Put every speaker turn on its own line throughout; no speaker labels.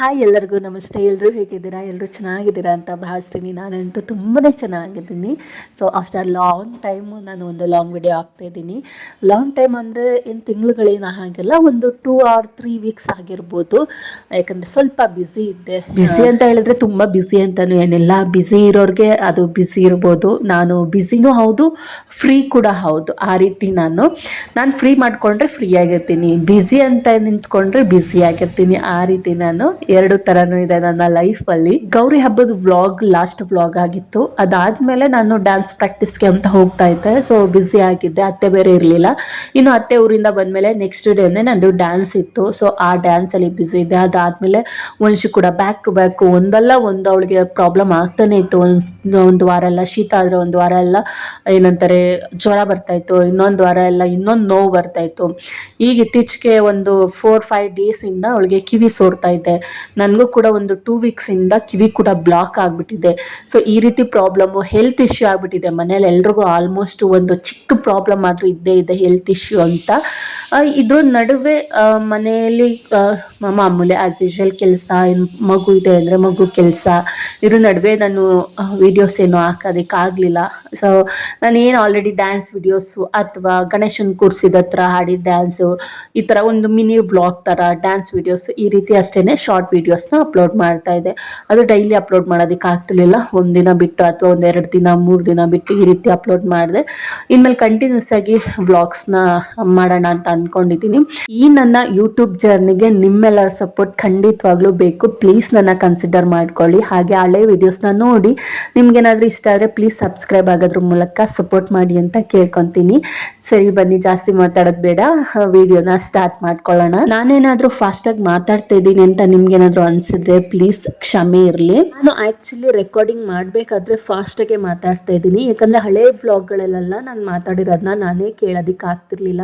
Hi ಎಲ್ಲರಿಗೂ ನಮಸ್ತೆ. ಎಲ್ಲರೂ ಹೇಗಿದ್ದೀರಾ? ಎಲ್ಲರೂ ಚೆನ್ನಾಗಿದ್ದೀರಾ ಅಂತ ಭಾವಿಸ್ತೀನಿ. ನಾನಂತೂ ತುಂಬಾ ಚೆನ್ನಾಗಿದ್ದೀನಿ. ಸೊ ಆಫ್ಟರ್ ಲಾಂಗ್ ಟೈಮು ನಾನು ಒಂದು ಲಾಂಗ್ ವಿಡಿಯೋ ಆಗ್ತಾ ಇದ್ದೀನಿ. ಲಾಂಗ್ ಟೈಮ್ ಅಂದರೆ ಏನು ತಿಂಗಳುಗಳೇನು ಹಾಗೆಲ್ಲ ಒಂದು ಟೂ ಆರ್ ತ್ರೀ ವೀಕ್ಸ್ ಆಗಿರ್ಬೋದು. ಯಾಕಂದರೆ ಸ್ವಲ್ಪ ಬ್ಯುಸಿ ಇದ್ದೆ. ಬ್ಯುಸಿ ಅಂತ ಹೇಳಿದ್ರೆ ತುಂಬ ಬ್ಯುಸಿ ಅಂತಲೂ ಏನಿಲ್ಲ. ಬ್ಯುಸಿ ಇರೋರಿಗೆ ಅದು ಬ್ಯುಸಿ ಇರ್ಬೋದು. ನಾನು ಬ್ಯುಸಿನೂ ಹೌದು ಫ್ರೀ ಕೂಡ ಹೌದು. ಆ ರೀತಿ ನಾನು ನಾನು ಫ್ರೀ ಮಾಡಿಕೊಂಡ್ರೆ ಫ್ರೀ ಆಗಿರ್ತೀನಿ. ಬ್ಯುಸಿ ಅಂತ ನಿಂತ್ಕೊಂಡ್ರೆ ಬ್ಯುಸಿ ಆಗಿರ್ತೀನಿ. ಆ ರೀತಿ ನಾನು ಎರಡು ತರನು ಇದೆ ನನ್ನ ಲೈಫ್ ಅಲ್ಲಿ ಗೌರಿ ಹಬ್ಬದ ವ್ಲಾಗ್ ಲಾಸ್ಟ್ ವ್ಲಾಗ್ ಆಗಿತ್ತು. ಅದಾದ್ಮೇಲೆ ನಾನು ಡ್ಯಾನ್ಸ್ ಪ್ರಾಕ್ಟೀಸ್ಗೆ ಅಂತ ಹೋಗ್ತಾ ಇದ್ದೆ. ಸೊ ಬ್ಯುಸಿ ಆಗಿದ್ದೆ. ಅತ್ತೆ ಬೇರೆ ಇರಲಿಲ್ಲ. ಇನ್ನು ಅತ್ತೆ ಊರಿಂದ ಬಂದ್ಮೇಲೆ ನೆಕ್ಸ್ಟ್ ಡೇನೇ ನಂದು ಡ್ಯಾನ್ಸ್ ಇತ್ತು. ಸೊ ಆ ಡ್ಯಾನ್ಸ್ ಅಲ್ಲಿ ಬ್ಯುಸಿ ಇದ್ದೆ. ಅದಾದ್ಮೇಲೆ ವಂಶಿ ಕೂಡ ಬ್ಯಾಕ್ ಟು ಬ್ಯಾಕ್ ಒಂದಲ್ಲ ಒಂದು ಅವಳಿಗೆ ಪ್ರಾಬ್ಲಮ್ ಆಗ್ತಾನೆ ಇತ್ತು. ಒಂದು ಒಂದು ವಾರ ಎಲ್ಲ ಶೀತ ಆದರೆ ಒಂದು ವಾರ ಎಲ್ಲ ಏನಂತಾರೆ, ಜ್ವರ ಬರ್ತಾ ಇತ್ತು. ಇನ್ನೊಂದು ವಾರ ಎಲ್ಲ ಇನ್ನೊಂದು ನೋವು ಬರ್ತಾ ಇತ್ತು. ಈಗ ಇತ್ತೀಚೆಗೆ ಒಂದು ಫೋರ್ ಫೈವ್ ಡೇಸಿಂದ ಅವಳಿಗೆ ಕಿವಿ ಸೋರ್ತಾ ಇದೆ ನನಗೂ ಕೂಡ ಒಂದು ಟೂ ವೀಕ್ಸಿಂದ ಕಿವಿ ಕೂಡ ಬ್ಲಾಕ್ ಆಗಿಬಿಟ್ಟಿದೆ. ಸೊ ಈ ರೀತಿ ಪ್ರಾಬ್ಲಮ್ಮು ಹೆಲ್ತ್ ಇಶ್ಯೂ ಆಗಿಬಿಟ್ಟಿದೆ. ಮನೇಲಿ ಎಲ್ರಿಗೂ ಆಲ್ಮೋಸ್ಟ್ ಒಂದು ಚಿಕ್ಕ ಪ್ರಾಬ್ಲಮ್ ಆದರೂ ಇದ್ದೇ ಇದೆ ಹೆಲ್ತ್ ಇಶ್ಯೂ ಅಂತ. ಇದ್ರ ನಡುವೆ ಮನೆಯಲ್ಲಿ ಮಾಮೂಲಿ ಆಸ್ ಯೂಶಲ್ ಕೆಲಸ ಮಗು ಇದೆ ಅಂದರೆ ಮಗು ಕೆಲಸ. ಇದ್ರ ನಡುವೆ ನಾನು ವಿಡಿಯೋಸ್ ಏನು ಹಾಕೋದಕ್ಕಾಗಲಿಲ್ಲ ಸೊ ನಾನು ಏನು ಆಲ್ರೆಡಿ ಡ್ಯಾನ್ಸ್ ವಿಡಿಯೋಸು ಅಥವಾ ಗಣೇಶನ್ ಕೂರ್ಸಿದ ಹತ್ರ ಹಾಡಿದ ಡ್ಯಾನ್ಸು ಈ ಥರ ಒಂದು ಮಿನಿ ವ್ಲಾಗ್ ಥರ ಡ್ಯಾನ್ಸ್ ವಿಡಿಯೋಸ್ ಈ ರೀತಿ ಅಷ್ಟೇನೆ ಶಾರ್ಟ್ ವೀಡಿಯೋಸ್ನ ಅಪ್ಲೋಡ್ ಮಾಡ್ತಾ ಇದ್ದೆ. ಅದು ಡೈಲಿ ಅಪ್ಲೋಡ್ ಮಾಡೋದಕ್ಕೆ ಆಗ್ತಿರ್ಲಿಲ್ಲ. ಒಂದಿನ ಬಿಟ್ಟು ಅಥವಾ ಒಂದೆರಡು ದಿನ, ಮೂರು ದಿನ ಬಿಟ್ಟು ಈ ರೀತಿ ಅಪ್ಲೋಡ್ ಮಾಡಿದೆ. ಇನ್ಮೇಲೆ ಕಂಟಿನ್ಯೂಸ್ ಆಗಿ ವ್ಲಾಗ್ಸ್ನ ಮಾಡೋಣ ಅಂತ ಅನ್ಕೊಂಡಿದ್ದೀನಿ. ಈ ನನ್ನ ಯೂಟ್ಯೂಬ್ ಜರ್ನಿಗೆ ನಿಮ್ಮೆಲ್ಲರ ಸಪೋರ್ಟ್ ಖಂಡಿತವಾಗ್ಲೂ ಬೇಕು. ಪ್ಲೀಸ್ ನನ್ನ ಕನ್ಸಿಡರ್ ಮಾಡ್ಕೊಳ್ಳಿ. ಹಾಗೆ ಹಳೆ ವಿಡಿಯೋಸ್ನ ನೋಡಿ. ನಿಮ್ಗೇನಾದ್ರೂ ಇಷ್ಟ ಆದರೆ ಪ್ಲೀಸ್ ಸಬ್ಸ್ಕ್ರೈಬ್ ಆಗೋದ್ರ ಮೂಲಕ ಸಪೋರ್ಟ್ ಮಾಡಿ ಅಂತ ಕೇಳ್ಕೊತೀನಿ. ಸರಿ ಬನ್ನಿ, ಜಾಸ್ತಿ ಮಾತಾಡೋದು ಬೇಡ. ವಿಡಿಯೋನ ಸ್ಟಾರ್ಟ್ ಮಾಡ್ಕೊಳ್ಳೋಣ. ನಾನೇನಾದ್ರೂ ಫಾಸ್ಟಾಗಿ ಮಾತಾಡ್ತಾ ಇದ್ದೀನಿ ಅಂತ ನಿಮ್ಗೇನಾದರೂ ಅನ್ಸಿದ್ರೆ ಪ್ಲೀಸ್ ಕ್ಷಮೆ ಇರಲಿ. ನಾನು ಆ್ಯಕ್ಚುಲಿ ರೆಕಾರ್ಡಿಂಗ್ ಮಾಡಬೇಕಾದ್ರೆ ಫಾಸ್ಟಾಗೆ ಮಾತಾಡ್ತಾ ಇದ್ದೀನಿ. ಯಾಕಂದರೆ ಹಳೆ ವ್ಲಾಗ್ಗಳಲ್ಲೆಲ್ಲ ನಾನು ಮಾತಾಡಿರೋದನ್ನ ನಾನೇ ಕೇಳೋದಕ್ಕೆ ಆಗ್ತಿರ್ಲಿಲ್ಲ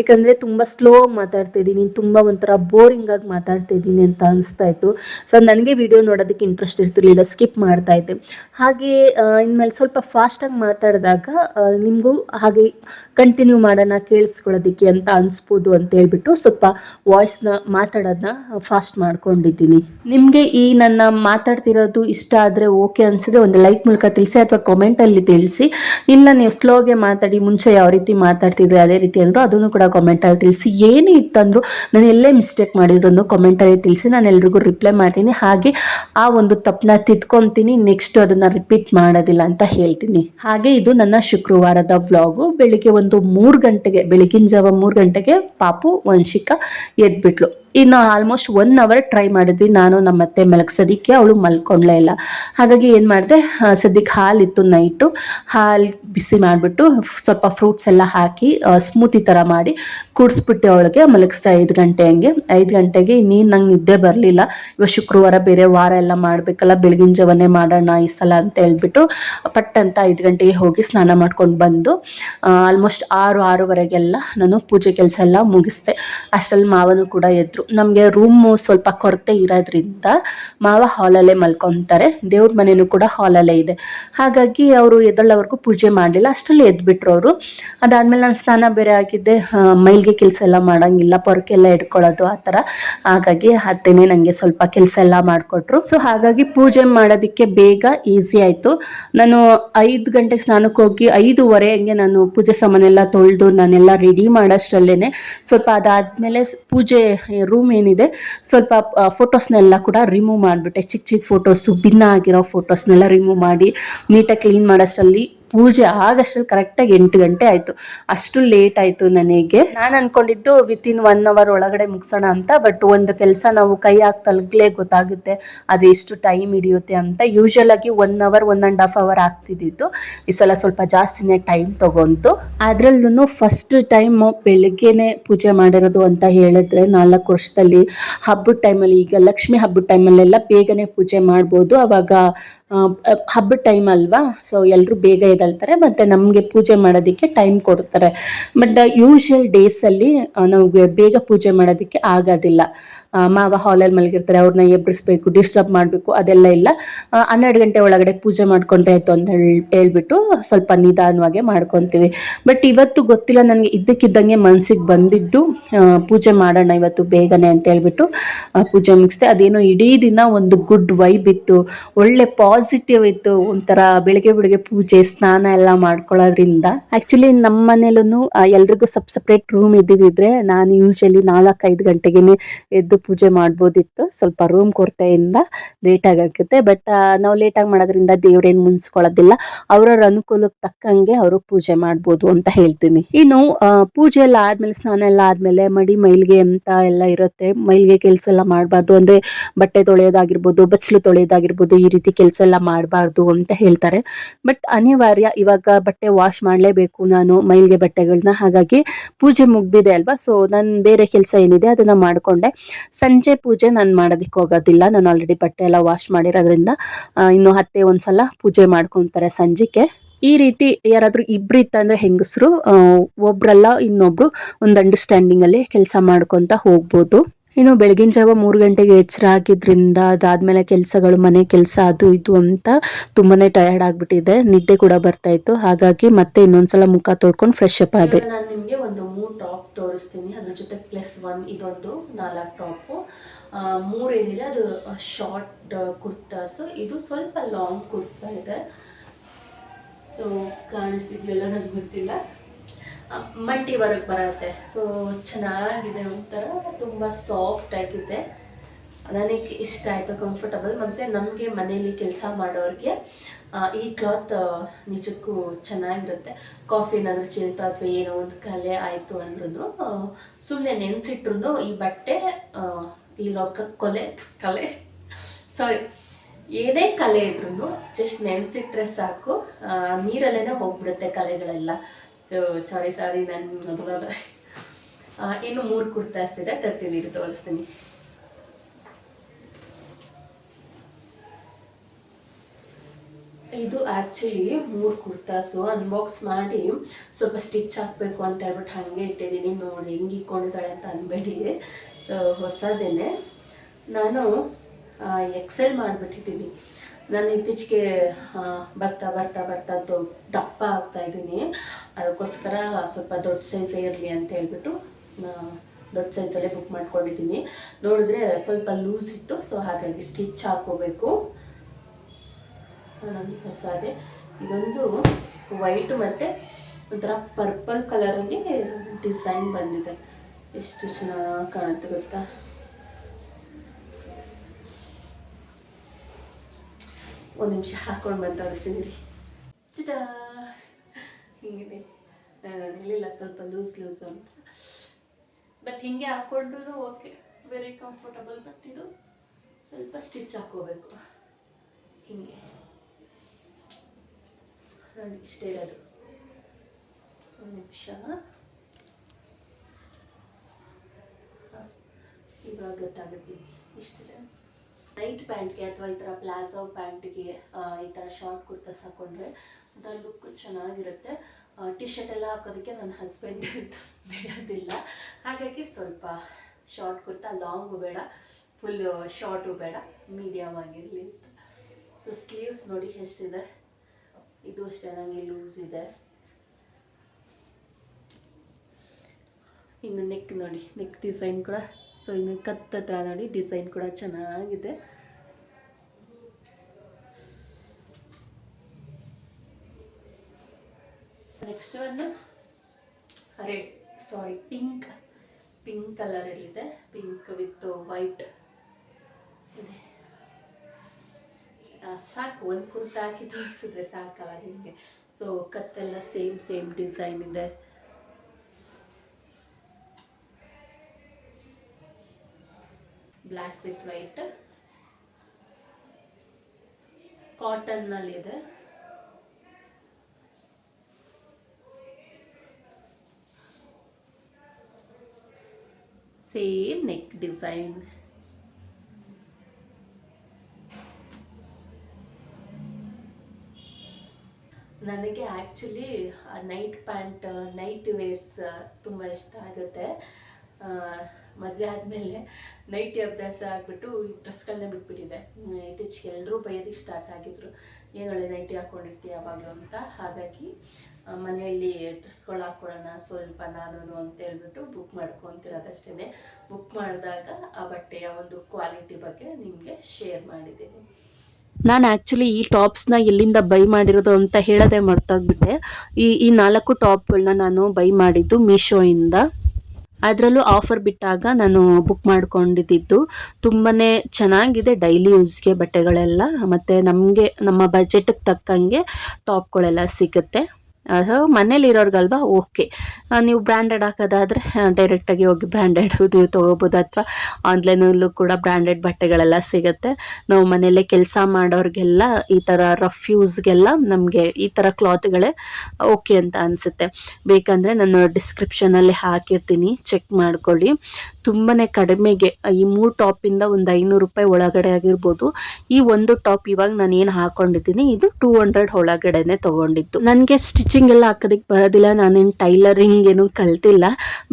ಯಾಕಂದರೆ ತುಂಬ ಸ್ಲೋ ಮಾತಾಡ್ತಾ ಇದ್ದೀನಿ ತುಂಬ ಒಂಥರ ಬೋರಿಂಗ್ ಆಗಿ ಮಾತಾಡ್ತಾ ಇದ್ದೀನಿ ಅಂತ ಅನಿಸ್ತಾ ಇತ್ತು. ಸೊ ನನಗೆ ವಿಡಿಯೋ ನೋಡೋದಕ್ಕೆ ಇಂಟ್ರೆಸ್ಟ್ ಇರ್ತಿರ್ಲಿಲ್ಲ ಸ್ಕಿಪ್ ಮಾಡ್ತಾ ಇದ್ದೆ. ಹಾಗೆ ಇನ್ಮೇಲೆ ಸ್ವಲ್ಪ ಫಾಸ್ಟಾಗಿ ಮಾತಾಡಿದಾಗ ನಿಮಗೂ ಹಾಗೆ ಕಂಟಿನ್ಯೂ ಮಾಡೋಣ, ಕೇಳಿಸ್ಕೊಳ್ಳೋದಕ್ಕೆ ಅಂತ ಅನಿಸ್ಬೋದು ಅಂತ ಹೇಳ್ಬಿಟ್ಟು ಸ್ವಲ್ಪ ವಾಯ್ಸ್ನ ಮಾತಾಡೋದನ್ನ ಫಾಸ್ಟ್ ಮಾಡ್ಕೊಂಡಿದ್ದೀನಿ. ನಿಮಗೆ ಈ ನನ್ನ ಮಾತಾಡ್ತಿರೋದು ಇಷ್ಟ ಆದರೆ ಓಕೆ ಅನಿಸಿದ್ರೆ ಒಂದು ಲೈಕ್ ಮೂಲಕ ತಿಳಿಸಿ ಅಥವಾ ಕಾಮೆಂಟಲ್ಲಿ ತಿಳಿಸಿ. ಇಲ್ಲ ನೀವು ಸ್ಲೋಗೆ ಮಾತಾಡಿ ಮುಂಚೆ ಯಾವ ರೀತಿ ಮಾತಾಡ್ತಿದ್ರೆ, ಅದೇ ರೀತಿ ಅಂದರೂ ಅದನ್ನು ಕೂಡ ಕಾಮೆಂಟಲ್ಲಿ ತಿಳಿಸಿ ಏನೇ ಇತ್ತಂದ್ರು ನಾನು ಎಲ್ಲೇ ಮಿಸ್ಟೇಕ್ ಮಾಡಿದ್ರು ಕಾಮೆಂಟಲ್ಲಿ ತಿಳಿಸಿ, ನಾನು ಎಲ್ರಿಗೂ ರಿಪ್ಲೈ ಮಾಡ್ತೀನಿ. ಹಾಗೆ ಆ ಒಂದು ತಪ್ಪನ್ನ ತಿದ್ಕೊತೀನಿ ನೆಕ್ಸ್ಟ್ ಅದನ್ನ ರಿಪೀಟ್ ಮಾಡೋದಿಲ್ಲ ಅಂತ ಹೇಳ್ತೀನಿ. ಹಾಗೆ ಇದು ನನ್ನ ಶುಕ್ರವಾರದ ವ್ಲಾಗು ಬೆಳಿಗ್ಗೆ ಒಂದು ಮೂರು ಗಂಟೆಗೆ, ಬೆಳಗಿನ ಜಾವ ಮೂರು ಗಂಟೆಗೆ ಪಾಪು ವಂಶಿಕ ಎದ್ಬಿಟ್ಲು. ಇನ್ನು ಆಲ್ಮೋಸ್ಟ್ ಒನ್ ಅವರ್ ಟ್ರೈ ಮಾಡಿದ್ವಿ. ನಾನು ನಮ್ಮ ಅತ್ತೆ ಮಲಗ್ಸೋದಿಕ್ಕೆ. ಅವಳು ಮಲ್ಕೊಂಡ್ಲೇ ಇಲ್ಲ. ಹಾಗಾಗಿ ಏನು ಮಾಡಿದೆ ಸದ್ಯಕ್ಕೆ ಹಾಲು ಇತ್ತು ನೈಟು ಹಾಲು ಬಿಸಿ ಮಾಡಿಬಿಟ್ಟು ಸ್ವಲ್ಪ ಫ್ರೂಟ್ಸ್ ಎಲ್ಲ ಹಾಕಿ ಸ್ಮೂತಿ ಥರ ಮಾಡಿ ಕುಡಿಸ್ಬಿಟ್ಟು ಅವಳಿಗೆ. ಮಲಗಿಸ್ತಾ ಐದು ಗಂಟೆ ಹಂಗೆ. ಐದು ಗಂಟೆಗೆ ಇನ್ನೇನು ನಂಗೆ ನಿದ್ದೆ ಬರಲಿಲ್ಲ. ಇವಾಗ ಶುಕ್ರವಾರ ಬೇರೆ ವಾರ ಎಲ್ಲ ಮಾಡಬೇಕಲ್ಲ, ಬೆಳಗಿನ ಜವನೇ ಮಾಡೋಣ ಈ ಸಲ ಅಂತ ಹೇಳ್ಬಿಟ್ಟು ಪಟ್ ಅಂತ ಐದು ಗಂಟೆಗೆ ಹೋಗಿ ಸ್ನಾನ ಮಾಡ್ಕೊಂಡು ಬಂದು ಆಲ್ಮೋಸ್ಟ್ ಆರು, ಆರೂವರೆಗೆಲ್ಲ ನಾನು ಪೂಜೆ ಕೆಲಸ ಎಲ್ಲ ಮುಗಿಸ್ದೆ. ಅಷ್ಟರಲ್ಲಿ ಮಾವನು ಕೂಡ ಎದ್ರು. ನಮಗೆ ರೂಮು ಸ್ವಲ್ಪ ಕೊರತೆ ಇರೋದ್ರಿಂದ ಮಾವ ಹಾಲಲ್ಲೇ ಮಲ್ಕೊತಾರೆ. ದೇವ್ರ ಮನೆಯೂ ಕೂಡ ಹಾಲಲ್ಲೇ ಇದೆ. ಹಾಗಾಗಿ ಅವರು ಎದ್ದಳ್ಳವರೆಗೂ ಪೂಜೆ ಮಾಡಲಿಲ್ಲ. ಅಷ್ಟರಲ್ಲಿ ಎದ್ಬಿಟ್ರು ಅವರು. ಅದಾದ್ಮೇಲೆ ನಾನು ಸ್ನಾನ ಬೇರೆ ಆಗಿದ್ದೆ ಮೈಲ್ಗೆ ಕೆಲಸ ಎಲ್ಲ ಮಾಡೋಂಗಿಲ್ಲ. ಪೊರಕೆಲ್ಲ ಇಟ್ಕೊಳ್ಳೋದು ಆ ಥರ. ಹಾಗಾಗಿ ಅತ್ತೆನೇ ನನಗೆ ಸ್ವಲ್ಪ ಕೆಲಸ ಎಲ್ಲ ಮಾಡಿಕೊಟ್ರು. ಸೊ ಹಾಗಾಗಿ ಪೂಜೆ ಮಾಡೋದಕ್ಕೆ ಬೇಗ ಈಸಿ ಆಯಿತು. ನಾನು ಐದು ಗಂಟೆಗೆ ಸ್ನಾನಕ್ಕೆ ಹೋಗಿ ಐದೂವರೆ ಹಂಗೆ ನಾನು ಪೂಜೆ ಸಾಮಾನೆಲ್ಲ ತೊಳೆದು ನಾನೆಲ್ಲ ರೆಡಿ ಮಾಡೋಷ್ಟರಲ್ಲೇ ಸ್ವಲ್ಪ ಅದಾದಮೇಲೆ ಪೂಜೆ ರೂಮ್ ಏನಿದೆ, ಸ್ವಲ್ಪ ಫೋಟೋಸ್ನೆಲ್ಲ ಕೂಡ ರಿಮೂವ್ ಮಾಡಿಬಿಟ್ಟೆ. ಚಿಕ್ಕ ಚಿಕ್ಕ ಫೋಟೋಸು ಭಿನ್ನ ಆಗಿರೋ ಫೋಟೋಸ್ನೆಲ್ಲ ರಿಮೂವ್ ಮಾಡಿ ನೀಟಾಗಿ ಕ್ಲೀನ್ ಮಾಡೋಷ್ಟರಲ್ಲಿ ಪೂಜೆ ಆಗಷ್ಟರಲ್ಲಿ ಕರೆಕ್ಟಾಗಿ ಎಂಟು ಗಂಟೆ ಆಯಿತು. ಅಷ್ಟು ಲೇಟ್ ಆಯಿತು ನನಗೆ. ನಾನು ಅನ್ಕೊಂಡಿದ್ದು ಇನ್ ಒನ್ ಅವರ್ ಒಳಗಡೆ ಮುಗಿಸೋಣ ಅಂತ ಬಟ್ ಒಂದು ಕೆಲಸ ನಾವು ಕೈ ಹಾಕಿ ತಲುಗ್ಲೇ ಗೊತ್ತಾಗುತ್ತೆ, ಅದು ಎಷ್ಟು ಟೈಮ್ ಹಿಡಿಯುತ್ತೆ ಅಂತ. ಯೂಶಲ್ ಆಗಿ one hour one and half hour ಆಗ್ತಿದ್ದಿತ್ತು ಈ ಸಲ ಸ್ವಲ್ಪ ಜಾಸ್ತಿನೇ ಟೈಮ್ ತಗೊಂತು. ಅದ್ರಲ್ಲೂ ಫಸ್ಟ್ ಟೈಮ್ ಬೆಳಿಗ್ಗೆನೆ ಪೂಜೆ ಮಾಡಿರೋದು ಅಂತ ಹೇಳಿದ್ರೆ ನಾಲ್ಕು ವರ್ಷದಲ್ಲಿ ಹಬ್ಬದ ಟೈಮಲ್ಲಿ ಈಗ ಲಕ್ಷ್ಮಿ ಹಬ್ಬದ ಟೈಮಲ್ಲೆಲ್ಲ ಬೇಗನೆ ಪೂಜೆ ಮಾಡ್ಬೋದು. ಅವಾಗ ಹಬ್ಬದ ಟೈಮ್ ಅಲ್ವಾ? ಸೊ ಎಲ್ಲರೂ ಬೇಗ ಎದ್ದೇಳ್ತಾರೆ ಮತ್ತೆ ನಮಗೆ ಪೂಜೆ ಮಾಡೋದಕ್ಕೆ ಟೈಮ್ ಕೊಡ್ತಾರೆ. ಬಟ್ ಯೂಶುವಲ್ ಡೇಸಲ್ಲಿ ನಮಗೆ ಬೇಗ ಪೂಜೆ ಮಾಡೋದಕ್ಕೆ ಆಗೋದಿಲ್ಲ. ಮಾವ ಹಾಲಲ್ಲಿ ಮಲಗಿರ್ತಾರೆ, ಅವ್ರನ್ನ ಎಬ್ಬರಿಸ್ಬೇಕು ಡಿಸ್ಟರ್ಬ್ ಮಾಡಬೇಕು, ಅದೆಲ್ಲ ಇಲ್ಲ. ಹನ್ನೆರಡು ಗಂಟೆ ಒಳಗಡೆ ಪೂಜೆ ಮಾಡ್ಕೊಂಡ್ರೆ ಆಯ್ತು ಅಂತ ಹೇಳಿ, ಹೇಳ್ಬಿಟ್ಟು ಸ್ವಲ್ಪ ನಿಧಾನವಾಗಿ ಮಾಡ್ಕೊತೀವಿ. ಬಟ್ ಇವತ್ತು ಗೊತ್ತಿಲ್ಲ, ನನಗೆ ಇದ್ದಕ್ಕಿದ್ದಂಗೆ ಮನಸ್ಸಿಗೆ ಬಂದಿದ್ದು ಪೂಜೆ ಮಾಡೋಣ ಇವತ್ತು ಬೇಗನೆ ಅಂತ ಹೇಳ್ಬಿಟ್ಟು ಪೂಜೆ ಮುಗಿಸ್ದೆ. ಅದೇನೋ ಇಡೀ ದಿನ ಒಂದು ಗುಡ್ ವೈಬ್ ಇತ್ತು, ಒಳ್ಳೆ ಪಾಸಿಟಿವ್ ಇತ್ತು, ಒಂಥರ ಬೆಳಗ್ಗೆ ಬೆಳಗ್ಗೆ ಪೂಜೆ, ಸ್ನಾನ ಎಲ್ಲ ಮಾಡ್ಕೊಳ್ಳೋದ್ರಿಂದ ಆಕ್ಚುಲಿ ನಮ್ಮ ಮನೇಲೂ ಎಲ್ರಿಗೂ ಸಪ್ ಸಪ್ರೇಟ್ ರೂಮ್ ಇದ್ದಿದ್ರೆ ನಾನು ಯೂಶಲಿ ನಾಲ್ಕೈದು ಗಂಟೆಗೆ ಎದ್ದು ಪೂಜೆ ಮಾಡ್ಬೋದಿತ್ತು. ಸ್ವಲ್ಪ ರೂಮ್ ಕೊರತೆಯಿಂದ ಲೇಟ್ ಆಗುತ್ತೆ ಬಟ್ ನಾವು ಲೇಟಾಗಿ ಮಾಡೋದ್ರಿಂದ ದೇವ್ರೇನು ಮುನ್ಸ್ಕೊಳ್ಳೋದಿಲ್ಲ. ಅವ್ರವ್ರ ಅನುಕೂಲಕ್ಕೆ ತಕ್ಕಂಗೆ ಅವರು ಪೂಜೆ ಮಾಡ್ಬೋದು ಅಂತ ಹೇಳ್ತೀನಿ. ಇನ್ನು ಪೂಜೆ ಎಲ್ಲ ಆದ್ಮೇಲೆ, ಸ್ನಾನ ಎಲ್ಲ ಆದ್ಮೇಲೆ ಮಡಿ ಮೈಲ್ಗೆ ಅಂತ ಎಲ್ಲ ಇರುತ್ತೆ. ಮೈಲ್ಗೆ ಕೆಲಸ ಎಲ್ಲ ಮಾಡಬಾರ್ದು ಅಂದ್ರೆ ಬಟ್ಟೆ ತೊಳೆಯೋದಾಗಿರ್ಬೋದು, ಬಚ್ಚಲು ತೊಳೆಯೋದಾಗಿರ್ಬೋದು ಈ ರೀತಿ ಕೆಲಸ ಎಲ್ಲ ಮಾಡಬಾರ್ದು ಅಂತ ಹೇಳ್ತಾರೆ. ಬಟ್ ಅನಿವಾರ್ಯ ಇವಾಗ ಬಟ್ಟೆ ವಾಶ್ ಮಾಡಲೇಬೇಕು ನಾನು ಮೈಲ್ಗೆ ಬಟ್ಟೆಗಳನ್ನ ಹಾಗಾಗಿ ಪೂಜೆ ಮುಗ್ದಿದೆ ಅಲ್ವಾ? ಸೊ ನಾನು ಬೇರೆ ಕೆಲಸ ಏನಿದೆ ಅದನ್ನ ಮಾಡಿಕೊಂಡೆ. ಸಂಜೆ ಪೂಜೆ ನಾನು ಮಾಡೋದಕ್ಕೆ ಹೋಗೋದಿಲ್ಲ. ನಾನು ಆಲ್ರೆಡಿ ಬಟ್ಟೆ ಎಲ್ಲ ವಾಶ್ ಮಾಡಿರೋದ್ರಿಂದ ಇನ್ನು ಹತ್ತೆ ಒಂದ್ಸಲ ಪೂಜೆ ಮಾಡ್ಕೊತಾರೆ ಸಂಜೆಗೆ. ಈ ರೀತಿ ಯಾರಾದರೂ ಇಬ್ರು ಇತ್ತಂದ್ರೆ ಹೆಂಗಸರು ಒಬ್ರಲ್ಲ ಇನ್ನೊಬ್ರು ಒಂದು ಅಂಡರ್ಸ್ಟ್ಯಾಂಡಿಂಗ್ ಅಲ್ಲಿ ಕೆಲಸ ಮಾಡ್ಕೊತ ಹೋಗ್ಬೋದು. ಇನ್ನು ಬೆಳಗಿನ ಜಾವ ಮೂರು ಗಂಟೆಗೆ ಎಚ್ಚರ ಆಗಿದ್ರಿಂದ ಅದಾದ್ಮೇಲೆ ಕೆಲಸಗಳು, ಮನೆ ಕೆಲಸ ಅದು ಇದು ಅಂತ ತುಂಬಾನೇ ಟಯರ್ಡ್ ಆಗಿಬಿಟ್ಟಿದೆ. ನಿದ್ದೆ ಕೂಡ ಬರ್ತಾ ಇತ್ತು. ಹಾಗಾಗಿ ಮತ್ತೆ ಇನ್ನೊಂದ್ಸಲ ಮುಖ ತೊಳ್ಕೊಂಡು ಫ್ರೆಶ್ ಅಪ್ ಆದೆ. ನಾನು ನಿಮಗೆ ಒಂದು ಮೂರು ಟಾಪ್ ತೋರಿಸ್ತೀನಿ. ಅದ್ರ ಜೊತೆ ಪ್ಲಸ್ ಒನ್ ಇದೊಂದು ನಾಲ್ಕು ಟಾಪು. ಮೂರೇನಿದೆ ಅದು ಶಾರ್ಟ್ ಕುರ್ತಾಸ್ ಇದು ಸ್ವಲ್ಪ ಲಾಂಗ್ ಕುರ್ತಾ ಇದೆ. ಸೊ ಕಾಣಿಸ್ತಿದ್ಯಲ್ಲ ನಂಗೆ ಗೊತ್ತಿಲ್ಲ. ಆ, ಮಂಟಿ ವರ್ಕ್ ಬರುತ್ತೆ. ಸೊ ಚೆನ್ನಾಗಿದೆ ಒಂಥರ ತುಂಬ ಸಾಫ್ಟ್ ಆಗಿದೆ ನನಗೆ ಇಷ್ಟ ಆಯಿತು ಕಂಫರ್ಟಬಲ್ ಮತ್ತು ನಮಗೆ ಮನೇಲಿ ಕೆಲಸ ಮಾಡೋರಿಗೆ ಈ ಕ್ಲಾತ್ ನಿಜಕ್ಕೂ ಚೆನ್ನಾಗಿರುತ್ತೆ. ಕಾಫಿ ಏನಾದರೂ ಚೆಲ್ತಾ ಅಥವಾ ಏನೋ ಒಂದು ಕಲೆ ಆಯಿತು ಅಂದ್ರೂ ಸುಮ್ಮನೆ ನೆನೆಸಿಟ್ರು ಈ ಬಟ್ಟೆ ಈ ಇಲ್ಲಿರೋ ಕೊಲೆ ಕಲೆ ಸಾರಿ ಏನೇ ಕಲೆ ಇದ್ರೂ ಜಸ್ಟ್ ನೆನೆಸಿಟ್ರೆ ಸಾಕು. ನೀರಲ್ಲೇ ಹೋಗ್ಬಿಡುತ್ತೆ ಕಲೆಗಳೆಲ್ಲ. ಸೊ ಸಾರಿ ಸಾರಿ ನನ್ನ ಇನ್ನು ಮೂರು ಕುರ್ತಾಸ್ ಇದೆ, ತರ್ತೀನಿ, ಇದು ತೋರಿಸ್ತೀನಿ. ಇದು ಆ್ಯಕ್ಚುಲಿ ಮೂರು ಕುರ್ತಾಸು ಅನ್ಬಾಕ್ಸ್ ಮಾಡಿ ಸ್ವಲ್ಪ ಸ್ಟಿಚ್ ಹಾಕಬೇಕು ಅಂತ ಹೇಳ್ಬಿಟ್ಟು ಹಾಗೆ ಇಟ್ಟಿದ್ದೀನಿ. ನೋಡಿ, ಹೆಂಗೆ ಇಕ್ಕೊಂಡಿದ್ದಾಳೆ ಅಂತ ಅನ್ಬೇಡಿ. ಸೊ ಹೊಸದೇನೆ. ನಾನು ಎಕ್ಸೆಲ್ ಮಾಡಿಬಿಟ್ಟಿದ್ದೀನಿ. ನಾನು ಇತ್ತೀಚೆಗೆ ಬರ್ತಾ ಬರ್ತಾ ಬರ್ತಾ ದಪ್ಪ ಆಗ್ತಾ ಇದ್ದೀನಿ. ಅದಕ್ಕೋಸ್ಕರ ಸ್ವಲ್ಪ ದೊಡ್ಡ ಸೈಜೇ ಇರಲಿ ಅಂತ ಹೇಳ್ಬಿಟ್ಟು ದೊಡ್ಡ ಸೈಜಲ್ಲೇ ಬುಕ್ ಮಾಡ್ಕೊಂಡಿದ್ದೀನಿ. ನೋಡಿದ್ರೆ ಸ್ವಲ್ಪ ಲೂಸ್ ಇತ್ತು ಸೊ ಹಾಗಾಗಿ ಸ್ಟಿಚ್ ಹಾಕೋಬೇಕು. ಹೊಸದೆ ಇದೊಂದು ವೈಟ್ ಮತ್ತು ಒಂಥರ ಪರ್ಪಲ್ ಕಲರಲ್ಲಿ ಡಿಸೈನ್ ಬಂದಿದೆ. ಎಷ್ಟು ಚೆನ್ನಾಗಿ ಕಾಣುತ್ತೆ ಗೊತ್ತಾ? ಒಂದು ನಿಮಿಷ ಹಾಕೊಂಡು ಬಂದು ತೋರಿಸ್ತೀನಿ ಚಿತಾ ಹಿಂಗಿದೆ. ಇರಲಿಲ್ಲ ಸ್ವಲ್ಪ ಲೂಸ್ ಲೂಸ್ ಅಂತ. ಬಟ್ ಹಿಂಗೆ ಹಾಕ್ಕೊಂಡ್ರೂ ಓಕೆ ವೆರಿ ಕಂಫರ್ಟಬಲ್ ಬಟ್ ಇದು ಸ್ವಲ್ಪ ಸ್ಟಿಚ್ ಹಾಕೋಬೇಕು ಹೀಗೆ. ನೋಡಿ, ಇಷ್ಟೇ ಇರೋದು. ಒಂದು ನಿಮಿಷ. ಇವಾಗ ಗೊತ್ತಾಗುತ್ತೆ. ಇಷ್ಟಿದೆ. ನೈಟ್ ಪ್ಯಾಂಟ್ಗೆ ಅಥವಾ ಈ ಥರ ಪ್ಲಾಜೋ ಪ್ಯಾಂಟ್ಗೆ ಈ ಥರ ಶಾರ್ಟ್ ಕುರ್ತಾಸ್ ಹಾಕೊಂಡ್ರೆ ಒಂಥರ ಲುಕ್ ಚೆನ್ನಾಗಿರುತ್ತೆ. ಟಿ ಶರ್ಟ್ ಎಲ್ಲ ಹಾಕೋದಕ್ಕೆ ನನ್ನ ಹಸ್ಬೆಂಡ್ ಬಿಡೋದಿಲ್ಲ. ಹಾಗಾಗಿ ಸ್ವಲ್ಪ ಶಾರ್ಟ್ ಕುರ್ತಾ ಲಾಂಗು ಬೇಡ ಫುಲ್ ಶಾರ್ಟು ಬೇಡ ಮೀಡಿಯಮ್ ಆಗಿರಲಿ ಅಂತ. ಸೊ ಸ್ಲೀವ್ಸ್ ನೋಡಿ ಎಷ್ಟಿದೆ. ಇದು ಅಷ್ಟೇ ನನಗೆ ಲೂಸ್ ಇದೆ. ಇನ್ನು ನೆಕ್ ನೋಡಿ ನೆಕ್ ಡಿಸೈನ್ ಕೂಡ ಸೊ, ಇನ್ನು ಕತ್ತತ್ರ ನೋಡಿ, ಡಿಸೈನ್ ಕೂಡ ಚೆನ್ನಾಗಿದೆ. ನೆಕ್ಸ್ಟ್ ಒಂದು ರೆಡ್ ಸಾರಿ ಪಿಂಕ್ ಪಿಂಕ್ ಕಲರಲ್ಲಿದೆ ಪಿಂಕ್ ವಿತ್ ವೈಟ್ ಇದೆ. ಸಾಕು, ಒಂದು ಕುರ್ತಾ ಹಾಕಿ ತೋರಿಸಿದ್ರೆ ಸಾಕಲ್ಲ ನಿಮಗೆ. ಸೊ ಕತ್ತೆಲ್ಲ ಸೇಮ್ ಸೇಮ್ ಡಿಸೈನ್ ಇದೆ. ಬ್ಲ್ಯಾಕ್ ವಿತ್ ವೈಟ್ ಕಾಟನ್ನಲ್ಲಿದೆ ಸೇಮ್ ನೆಕ್ ಡಿಸೈನ್ ನನಗೆ actually night pant night wears ತುಂಬ ಇಷ್ಟ ಆಗುತ್ತೆ. ಮದುವೆ ಆದಮೇಲೆ ನೈಟಿ ಅಭ್ಯಾಸ ಆಗಿಬಿಟ್ಟು ಡ್ರೆಸ್ಗಳನ್ನೇ ಬಿಟ್ಬಿಟ್ಟಿದೆ. ಇತ್ತೀಚೆಗೆ ಎಲ್ಲರೂ ಬೈಯೋದಕ್ಕೆ ಸ್ಟಾರ್ಟ್ ಆಗಿದ್ರು. ಏನೊಳ್ಳೆ ನೈಟಿ ಹಾಕ್ಕೊಂಡಿರ್ತೀಯ ಯಾವಾಗಲೂ? ಅಂತ. ಹಾಗಾಗಿ ಮನೆಯಲ್ಲಿ ಡ್ರೆಸ್ಗಳು ಹಾಕ್ಕೊಳ್ಳೋಣ ಸ್ವಲ್ಪ ನಾನು ಅಂತ ಹೇಳ್ಬಿಟ್ಟು ಬುಕ್ ಮಾಡ್ಕೊತಿರೋದಷ್ಟೇ ಬುಕ್ ಮಾಡಿದಾಗ ಆ ಬಟ್ಟೆಯ ಒಂದು ಕ್ವಾಲಿಟಿ ಬಗ್ಗೆ ನಿಮಗೆ ಶೇರ್ ಮಾಡಿದ್ದೀನಿ. ನಾನು ಆ್ಯಕ್ಚುಲಿ ಈ ಟಾಪ್ಸ್ನ ಎಲ್ಲಿಂದ ಬೈ ಮಾಡಿರೋದು ಅಂತ ಹೇಳೋದೇ ಮರ್ತಾಗ್ಬಿಟ್ಟೆ. ಈ ಈ ನಾಲ್ಕು ಟಾಪ್ಗಳನ್ನ ನಾನು ಬೈ ಮಾಡಿದ್ದು ಮೀಶೋಯಿಂದ ಅದರಲ್ಲೂ ಆಫರ್ ಬಿಟ್ಟಾಗ ನಾನು ಬುಕ್ ಮಾಡ್ಕೊಂಡಿದ್ದು. ತುಂಬಾ ಚೆನ್ನಾಗಿದೆ ಡೈಲಿ ಯೂಸ್ಗೆ ಬಟ್ಟೆಗಳೆಲ್ಲ. ಮತ್ತು ನಮಗೆ, ನಮ್ಮ ಬಜೆಟ್ಗೆ ತಕ್ಕಂಗೆ ಟಾಪ್ಗಳೆಲ್ಲ ಸಿಗುತ್ತೆ. ಅದು ಮನೇಲಿ ಇರೋರ್ಗಲ್ವಾ ಓಕೆ ನೀವು ಬ್ರ್ಯಾಂಡೆಡ್ ಹಾಕೋದಾದರೆ ಡೈರೆಕ್ಟಾಗಿ ಹೋಗಿ ಬ್ರ್ಯಾಂಡೆಡ್ ನೀವು ತೊಗೋಬೋದು ಅಥವಾ ಆನ್ಲೈನಲ್ಲೂ ಕೂಡ ಬ್ರ್ಯಾಂಡೆಡ್ ಬಟ್ಟೆಗಳೆಲ್ಲ ಸಿಗುತ್ತೆ. ನಾವು ಮನೆಯಲ್ಲೇ ಕೆಲಸ ಮಾಡೋರಿಗೆಲ್ಲ ಈ ಥರ ರಫ್ ಯೂಸ್ಗೆಲ್ಲ ನಮಗೆ ಈ ಥರ ಕ್ಲಾತ್ಗಳೇ ಓಕೆ ಅಂತ ಅನಿಸುತ್ತೆ. ಬೇಕಂದರೆ ನಾನು ಡಿಸ್ಕ್ರಿಪ್ಷನಲ್ಲಿ ಹಾಕಿರ್ತೀನಿ. ಚೆಕ್ ಮಾಡ್ಕೊಳ್ಳಿ. ತುಂಬಾ ಕಡಿಮೆಗೆ, ಈ ಮೂರು ಟಾಪಿಂದ ಒಂದು ಐನೂರು ರೂಪಾಯಿ ಒಳಗಡೆ ಆಗಿರ್ಬೋದು. ಈ ಒಂದು ಟಾಪ್ ಇವಾಗ ನಾನು ಏನು ಹಾಕೊಂಡಿದ್ದೀನಿ, ಇದು ಟೂ ಹಂಡ್ರೆಡ್ ಒಳಗಡೆನೆ ತೊಗೊಂಡಿದ್ದು. ನನಗೆ ಸ್ಟಿಚಿಂಗ್ ಎಲ್ಲ ಹಾಕೋದಕ್ಕೆ ಬರೋದಿಲ್ಲ, ನಾನೇನು ಟೈಲರಿಂಗ್ ಏನು ಕಲ್ತಿಲ್ಲ.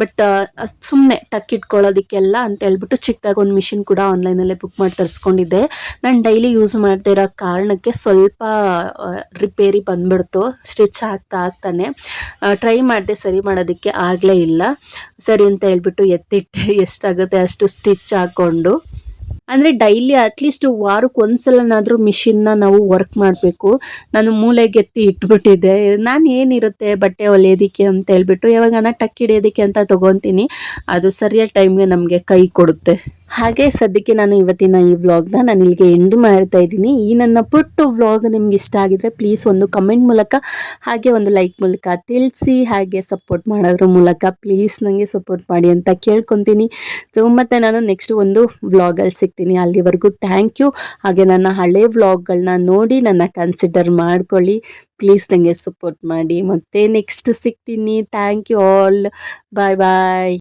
ಬಟ್ ಸುಮ್ಮನೆ ಟಕ್ ಇಟ್ಕೊಳ್ಳೋದಕ್ಕೆಲ್ಲ ಅಂತ ಹೇಳ್ಬಿಟ್ಟು ಚಿಕ್ಕದಾಗಿ ಒಂದು ಮಿಷಿನ್ ಕೂಡ ಆನ್ಲೈನಲ್ಲೇ ಬುಕ್ ಮಾಡಿ ತರಿಸ್ಕೊಂಡಿದ್ದೆ. ನಾನು ಡೈಲಿ ಯೂಸ್ ಮಾಡದೇ ಇರೋ ಕಾರಣಕ್ಕೆ ಸ್ವಲ್ಪ ರಿಪೇರಿ ಬಂದ್ಬಿಡ್ತು. ಸ್ಟಿಚ್ ಆಗ್ತಾ ಆಗ್ತಾನೆ. ಟ್ರೈ ಮಾಡಿದೆ ಸರಿ ಮಾಡೋದಕ್ಕೆ ಆಗಲೇ ಇಲ್ಲ. ಸರಿ ಅಂತ ಹೇಳ್ಬಿಟ್ಟು ಎತ್ತಿಟ್ಟೆ. ಎಷ್ಟಾಗುತ್ತೆ ಅಷ್ಟು ಸ್ಟಿಚ್ ಹಾಕ್ಕೊಂಡು. ಅಂದರೆ ಡೈಲಿ ಅಟ್ಲೀಸ್ಟ್ ವಾರಕ್ಕೆ ಒಂದ್ಸಲನಾದರೂ ಮಿಷಿನ್ನ ನಾವು ವರ್ಕ್ ಮಾಡಬೇಕು. ನಾನು ಮೂಲೆಗೆತ್ತಿ ಇಟ್ಬಿಟ್ಟಿದ್ದೆ. ನಾನು ಏನಿರುತ್ತೆ ಬಟ್ಟೆ ಹೊಲಿಯೋದಕ್ಕೆ ಅಂತ ಹೇಳ್ಬಿಟ್ಟು ಯಾವಾಗನ ಟಕ್ ಹಿಡಿಯೋದಕ್ಕೆ ಅಂತ ತೊಗೊತೀನಿ. ಅದು ಸರಿಯಾದ ಟೈಮ್ಗೆ ನಮಗೆ ಕೈ ಕೊಡುತ್ತೆ. ಹಾಗೆ ಸದ್ಯಕ್ಕೆ ನಾನು ಇವತ್ತಿನ ಈ ವ್ಲಾಗ್ನ ನಾನು ಇಲ್ಲಿಗೆ ಎಂಡ್ ಮಾಡ್ತಾ ಇದ್ದೀನಿ. ಈ ನನ್ನ ಪುಟ್ಟ ವ್ಲಾಗ್ ನಿಮ್ಗೆ ಇಷ್ಟ ಆಗಿದ್ರೆ ಪ್ಲೀಸ್ ಒಂದು ಕಮೆಂಟ್ ಮೂಲಕ, ಹಾಗೆ ಒಂದು ಲೈಕ್ ಮೂಲಕ ತಿಳಿಸಿ, ಹಾಗೆ ಸಪೋರ್ಟ್ ಮಾಡೋದ್ರ ಮೂಲಕ ಪ್ಲೀಸ್ ನನಗೆ ಸಪೋರ್ಟ್ ಮಾಡಿ ಅಂತ ಕೇಳ್ಕೊತೀನಿ. ಸೊ ಮತ್ತೆ ನಾನು ನೆಕ್ಸ್ಟ್ ಒಂದು ವ್ಲಾಗಲ್ಲಿ ಸಿಗ್ತೀನಿ. ಅಲ್ಲಿವರೆಗೂ ಥ್ಯಾಂಕ್ ಯು ಹಾಗೆ ನನ್ನ ಹಳೆ ವ್ಲಾಗ್ಗಳನ್ನ ನೋಡಿ ನನ್ನ ಕನ್ಸಿಡರ್ ಮಾಡ್ಕೊಳ್ಳಿ. ಪ್ಲೀಸ್ ನನಗೆ ಸಪೋರ್ಟ್ ಮಾಡಿ. ಮತ್ತೆ ನೆಕ್ಸ್ಟ್ ಸಿಗ್ತೀನಿ. Thank you all bye bye